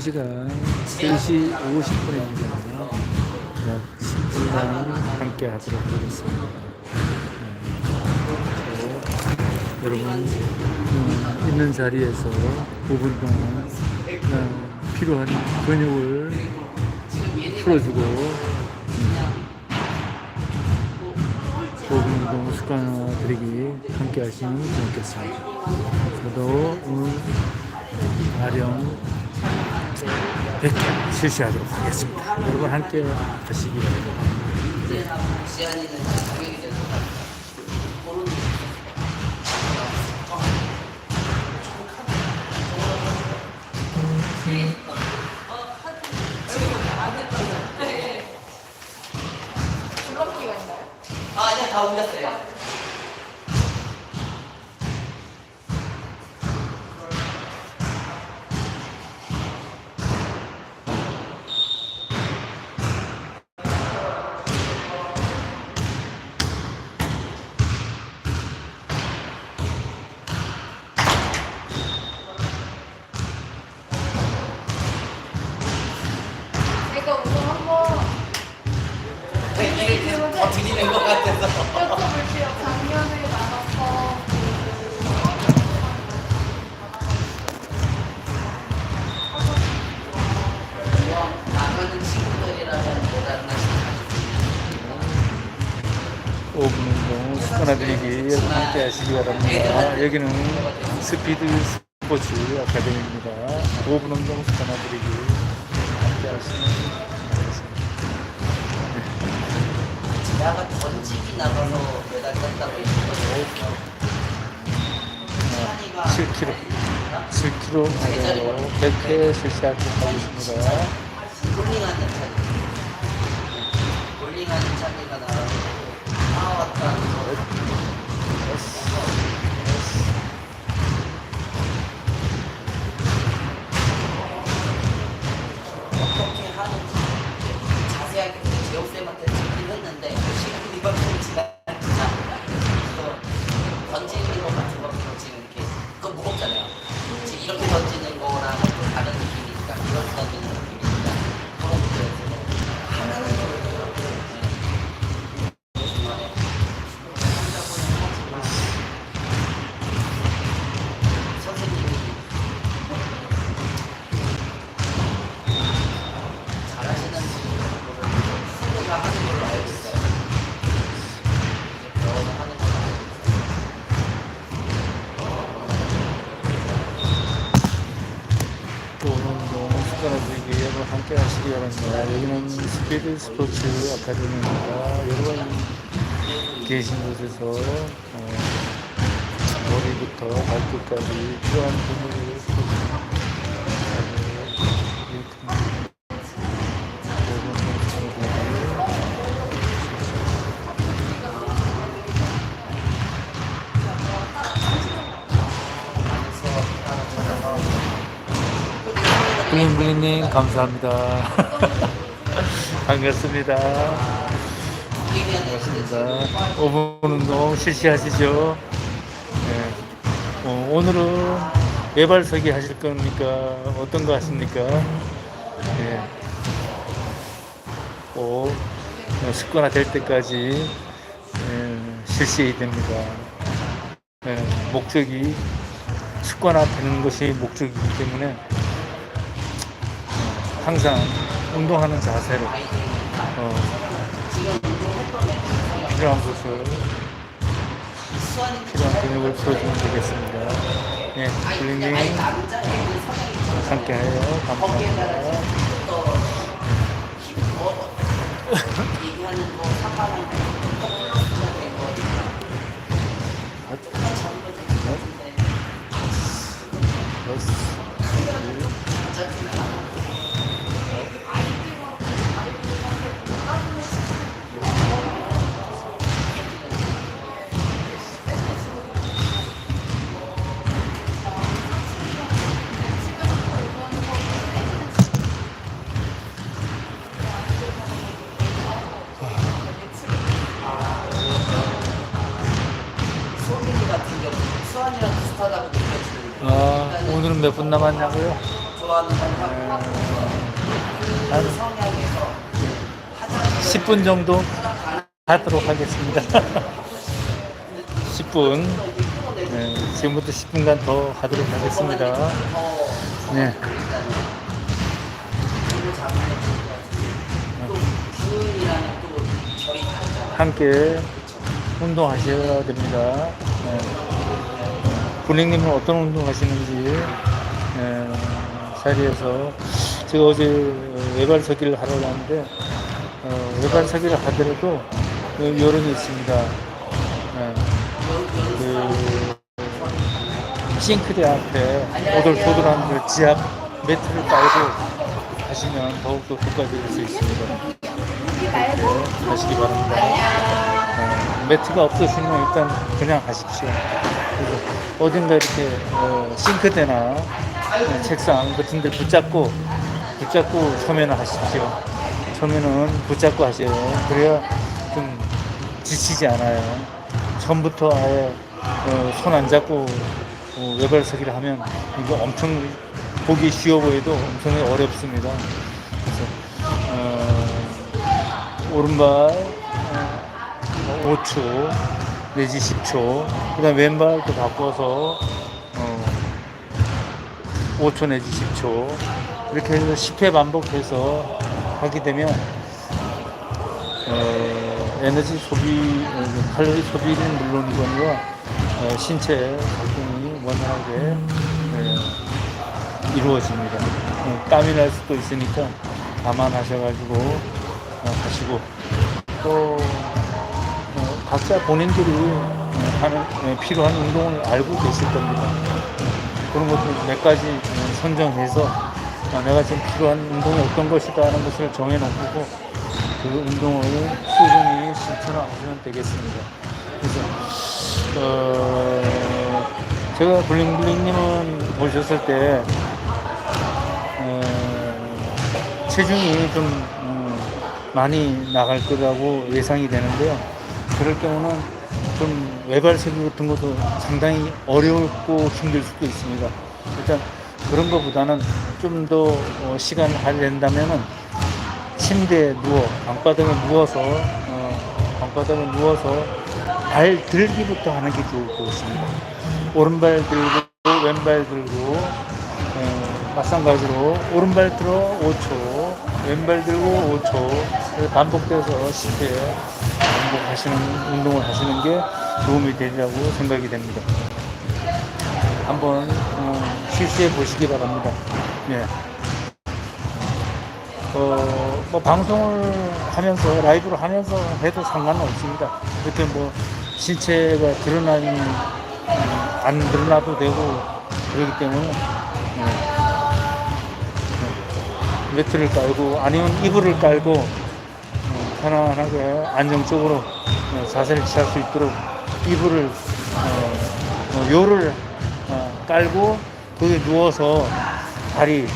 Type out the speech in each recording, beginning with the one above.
시간 3시 50분입니다. 약 10분간 함께 하도록 하겠습니다. 네. 저, 여러분, 음, 있는 자리에서 5분 동안 어, 필요한 근육을 풀어주고, 음, 5분 운동 습관들이기 함께 하시면 좋겠습니다. 저도 오늘 아령 100회 실시하도록 하겠습니다. 여러분 함께 하시기 바랍니다. 습관화들이기 여러분 함께 하시기 바랍니다. 여기는 스피드 스포츠 아카데미입니다. 5분 운동 습관화들이기 함께 좋겠습니다. 지나가 던지기 나가서 메달 땄다고 했거든요. 7kg, 7kg 하로 100회 실시하도록 하겠습니다. 볼링하는 차기. 볼링하는 차기가 나와서 아. 어떻게 하는지 자세하게 제옥쌤한테 듣긴 했는데 지금 이번 좀 지나니까 그래서 던지 스피드 스포츠 아카데미입니다. 여러분 계신 곳에서 어, 머리부터 발끝까지 필요한 풀어주는 블링블링님 감사합니다. 반갑습니다. 반갑습니다. 5분 운동 실시하시죠. 네. 어, 오늘은 외발서기 하실 겁니까? 어떤 거 하십니까? 네. 꼭 어, 습관화 될 때까지 예, 실시됩니다. 예, 목적이 습관화 되는 것이 목적이기 때문에 어, 항상 운동하는 자세로 어, 필요한 곳을 필요한 근육을 풀어주면 되겠습니다. 예, 블링링 함께해요. 감사합니다. 얘기하는 남았냐고요? 하고 한그 성향에서 화장실을 10분 정도 하도록 하겠습니다. 10분. 네, 지금부터 10분간 더 하도록 하겠습니다. 네. 함께 운동하셔야 됩니다. 네. 군행님은 어떤 운동 하시는지 네, 자리에서 제가 어제 어, 외발서기를 하러 갔는데 어, 외발서기를 하더라도 그 요령이 있습니다. 네. 그 싱크대 앞에 오돌토돌한 그 지압 매트를 깔고 하시면 더욱더 효과적일 수 있습니다. 이렇게 하시기 바랍니다. 어, 매트가 없으시면 일단 그냥. 그래서 어딘가 이렇게 어, 싱크대나 어, 책상 같은 데 붙잡고 붙잡고 처면을 하십시오. 처면은 붙잡고 하세요. 그래야 좀 지치지 않아요. 처음부터 아예 어, 손안 잡고 어, 외발서기를 하면 이거 엄청 보기 쉬워 보여도 엄청 어렵습니다. 그래서 어, 오른발 어, 5초 내지 10초 그다음 왼발도 바꿔서 어, 5초 내지 10초 이렇게 해서 10회 반복해서 하게 되면 어, 에너지 소비 어, 칼로리 소비는 물론이거니와 어, 신체 활동이 원활하게 예, 이루어집니다. 어, 땀이 날 수도 있으니까 감안하셔가지고 어, 하시고 또 어, 각자 본인들이 어, 하는 어, 필요한 운동을 알고 계실 겁니다. 그런 것들 몇 가지 어, 선정해서 어, 내가 지금 필요한 운동이 어떤 것이다 하는 것을 정해놓고 그 운동을 꾸준히 실천하시면 되겠습니다. 그래서 어, 제가 블링블링님은 보셨을 때 어, 체중이 좀 음, 많이 나갈 거라고 예상이 되는데요. 그럴 경우는 좀 외발세기 같은 것도 상당히 어렵고 힘들 수도 있습니다. 일단 그런 것보다는 좀 더 시간을 할애낸다면은 침대에 누워 방바닥에 누워서 어, 방바닥에 누워서 발 들기부터 하는 게 좋을 것 같습니다. 오른발 들고 왼발 들고 어, 마찬가지로 오른발 들어 5초 왼발 들고 5초 그래서 반복돼서 10회 반복하시는 운동을 하시는 게 도움이 되리라고 생각이 됩니다. 한번 어, 실시해 보시기 바랍니다. 예. 어, 뭐 방송을 하면서 라이브를 하면서 해도 상관은 없습니다. 그렇게 뭐 신체가 드러나니 음, 안 드러나도 되고 그렇기 때문에 네. 네. 매트를 깔고 아니면 이불을 깔고 어, 편안하게 안정적으로 어, 자세를 취할 수 있도록 이불을 어, 어, 요를 어, 깔고 거기에 누워서 다리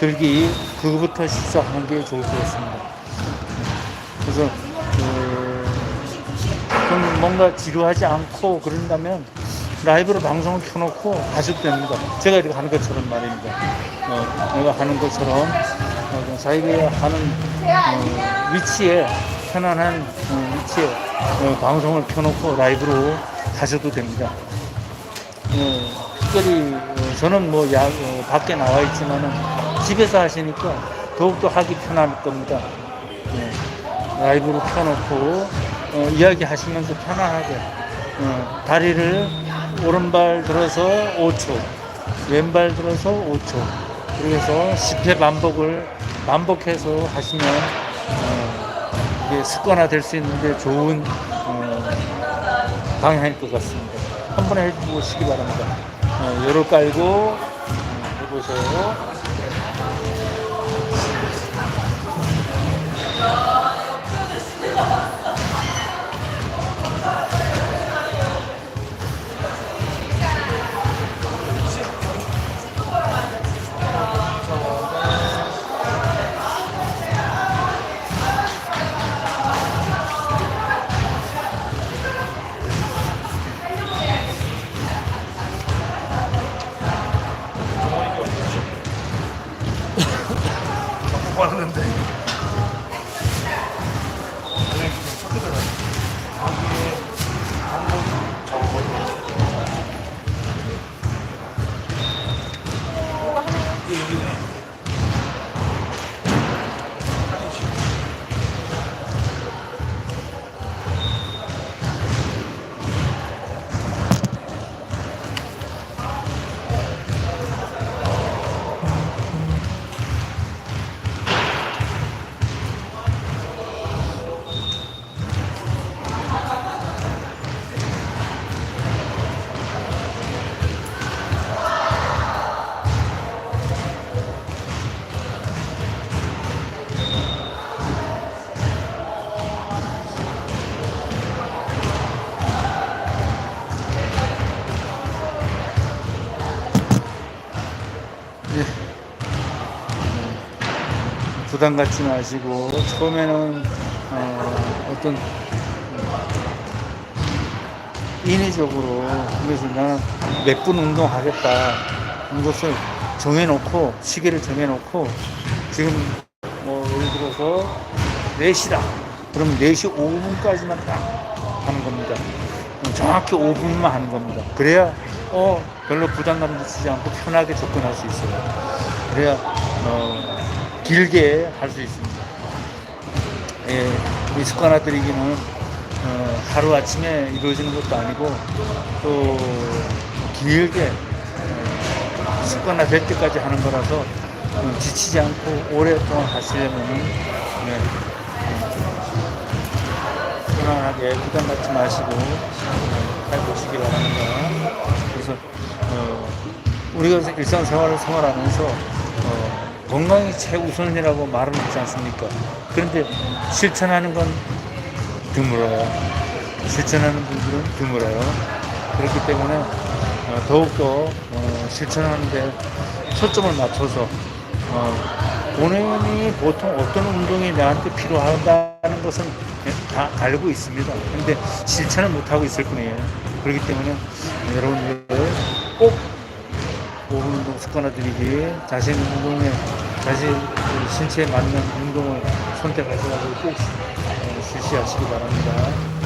들기 그거부터 시작하는 게 좋을 것 같습니다. 그래서 그, 좀 뭔가 지루하지 않고 그런다면 라이브로 방송을 켜놓고 하셔도 됩니다. 제가 이렇게 하는 것처럼 말입니다. 어, 내가 하는 것처럼 어, 좀 자기가 하는 어, 위치에 편안한 어, 위치에 어, 방송을 켜놓고 라이브로 하셔도 됩니다. 어, 특별히 어, 저는 뭐 야, 어, 밖에 나와 있지만은 집에서 하시니까 더욱더 하기 편할 겁니다. 예, 라이브로 켜놓고 어, 이야기하시면서 편안하게 어, 다리를 오른발 들어서 5초, 왼발 들어서 5초. 그래서 10회 반복을 반복해서 하시면 어, 이게 습관화 될 수 있는데 좋은 어, 방향일 것 같습니다. 한번 해보시기 바랍니다. 어, 요를 깔고 어, 해보세요. 부담 갖지 마시고 처음에는 어, 어떤 인위적으로 그래서 나는 몇 분 운동하겠다 하는 것을 정해놓고 시계를 정해놓고 지금 뭐 예를 들어서 4시다. 그럼 4시 5분까지만 딱 하는 겁니다. 음, 정확히 5분만 하는 겁니다. 그래야 어 별로 부담감 느끼지 않고 편하게 접근할 수 있어요. 그래야 어, 길게 할 수 있습니다 예, 이 습관화 들이기는 어, 하루 아침에 이루어지는 것도 아니고 또 길게 어, 습관화 될 때까지 하는 거라서 어, 지치지 않고 오랫동안 하시려면은 네, 어, 편안하게 부담 갖지 마시고 어, 해보시기 바랍니다. 그래서 어, 우리가 일상생활을 생활하면서 어, 건강이 최우선이라고 말은 하지 않습니까? 그런데 실천하는 건 드물어요. 실천하는 분들은 드물어요. 그렇기 때문에 어, 더욱더 어, 실천하는데 초점을 맞춰서 어, 본인이 보통 어떤 운동이 나한테 필요하다는 것은 다 알고 있습니다. 근데 실천을 못하고 있을 뿐이에요. 그렇기 때문에 여러분들 꼭 5분 운동 습관화들이기 자신 운동에 자신 신체에 맞는 운동을 선택하셔서 꼭 어, 실시하시기 바랍니다.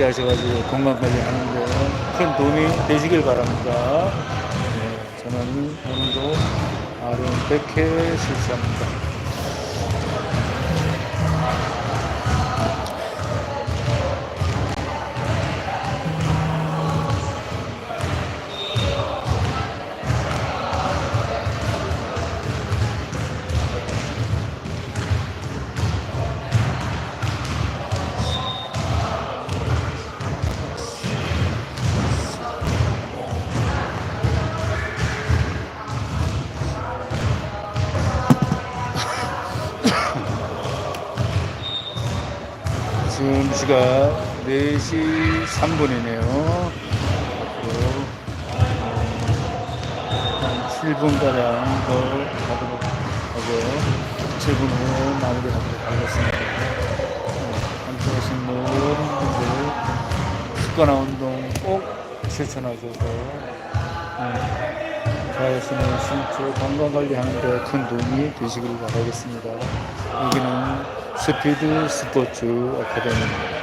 함께 하셔가지고 건강 관리하는데 큰 도움이 되시길 바랍니다. 네, 저는 오늘도 아름 100회 실시합니다. 시각 4시 3분이네요. 한 7분가량 더 가도록 하고 7분 후에 마무리하도록 하겠습니다. 함께 하신 모든 분들 습관화 운동 꼭 실천하셔서 네, 자신의 신체 건강 관리하는 데큰 도움이 되시길 바라겠습니다. 여기는 스피드 스포츠 아카데미입니다.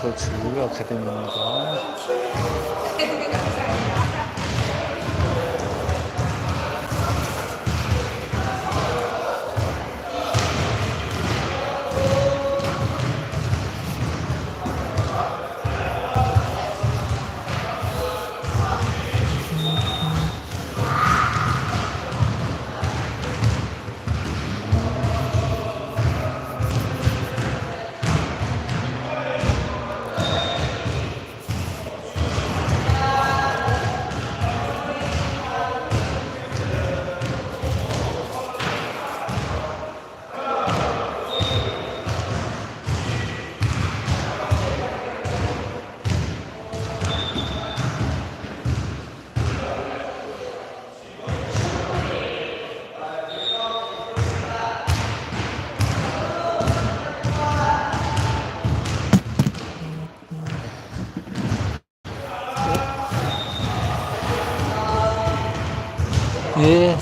스피드 스포츠 아카데미입니다.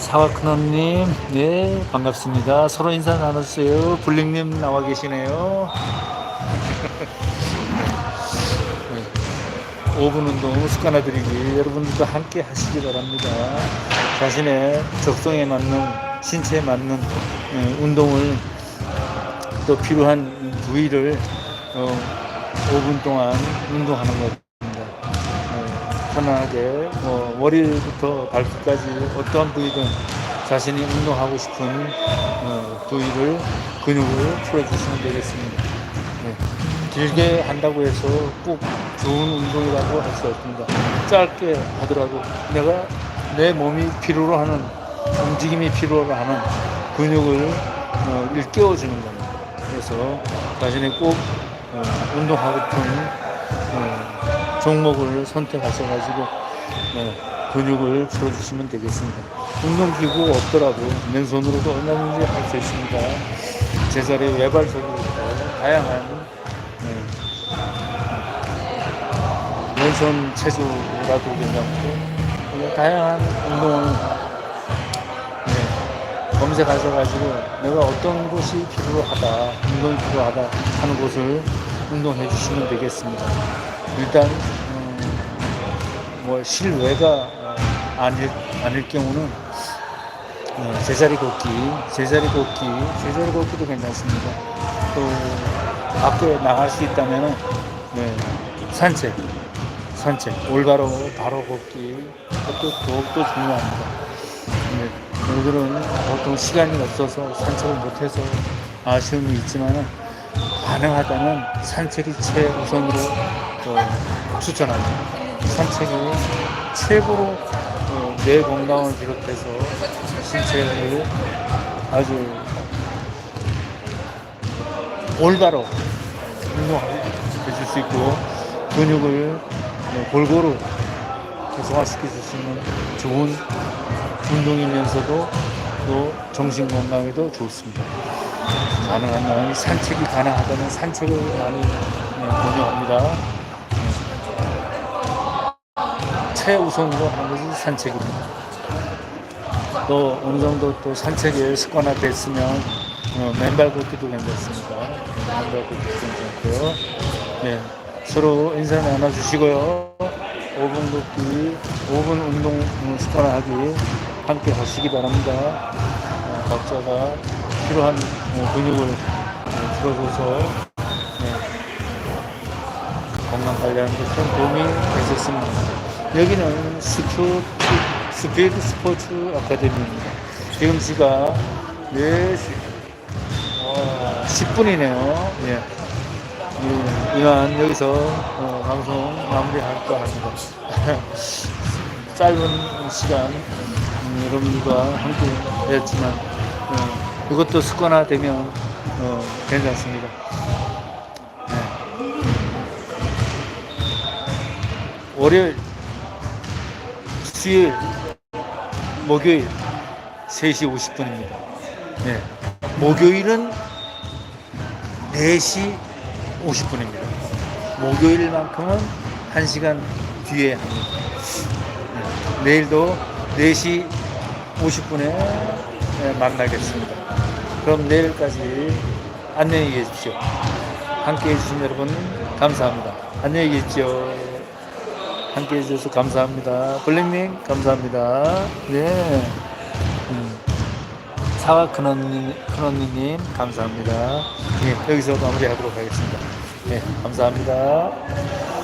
사와크너님, 네, 반갑습니다. 서로 인사 나눴어요. 블링님 나와 계시네요. 네, 5분 운동 습관화들이기 여러분들도 함께 하시기 바랍니다. 자신의 적성에 맞는, 신체에 맞는 예, 운동을 또 필요한 부위를 어, 5분 동안 운동하는. 어, 편안하게 뭐 머리부터 발끝까지 어떠한 부위든 자신이 운동하고 싶은 어, 부위를 근육을 풀어주시면 되겠습니다. 네. 길게 한다고 해서 꼭 좋은 운동이라고 할 수 없습니다. 짧게 하더라도 내가 내 몸이 필요로 하는 움직임이 필요로 하는 근육을 어, 일깨워주는 겁니다. 그래서 자신이 꼭 어, 운동하고픈 어, 종목을 선택하셔가지고 어, 근육을 풀어주시면 되겠습니다. 운동기구 없더라도 맨손으로도 얼마든지 할 수 있습니다. 제자리 외발적으로부터 다양한 네, 왼손 체조라도 괜찮고 그냥 다양한 운동을 네, 검색하셔가지고 내가 어떤 곳이 필요하다, 운동이 필요하다 하는 곳을 운동해 주시면 되겠습니다. 일단 음, 뭐 실외가 어, 아닐, 아닐 경우는 어, 제자리 걷기, 제자리 걷기, 제자리 걷기도 괜찮습니다. 또 밖에 나갈 수 있다면은 네, 산책, 산책, 올바로 바로 걷기 그것도 더욱더 중요합니다. 네, 오늘은 보통 시간이 없어서 산책을 못해서 아쉬움이 있지만 가능하다면 산책이 최우선으로 어, 추천합니다. 산책이 최고로 어, 뇌 건강을 비롯해서 신체를 아주 올바로 운동해줄 수 있고 근육을 어, 골고루 활성화시켜 주시는 좋은 운동이면서도 또 정신 건강에도 좋습니다. 가능하면 산책이 가능하다면 산책을 많이 네, 권유합니다. 네. 최우선으로 하는 것이 산책입니다. 또 어느 정도 또 산책에 습관화됐으면 어, 맨발 걷기도 괜찮습니다. 맨발 걷기도 괜찮고요. 네, 서로 인사 나눠주시고요. 5분 걷기, 5분 운동 어, 습관화하기 함께 하시기 바랍니다. 어, 각자가 필요한 어, 근육을 어, 풀어줘서 네, 건강 관리하는 데큰 도움이 되셨습니다. 여기는 스포츠, 스피드 스포츠 아카데미입니다. 지금 시각 4시 어, 10분이네요. 예. 예, 이만 여기서 어, 방송 마무리할까 합니다. 짧은 시간 음, 여러분들과 함께 했지만 어, 이것도 습관화되면 어, 괜찮습니다. 네. 월요일, 수요일, 목요일 3시 50분입니다. 네. 목요일은 4시 50분입니다. 목요일만큼은 1시간 뒤에 합니다. 네. 내일도 4시 50분에 만나겠습니다. 그럼 내일까지 안녕히 계십시오. 함께 해주신 여러분 감사합니다. 안녕히 계십시오. 함께 해주셔서 감사합니다. 블랙님, 감사합니다. 네. 음. 사과 큰언니, 큰언니님, 감사합니다. 예, 여기서 마무리하도록 하겠습니다. 네, 감사합니다.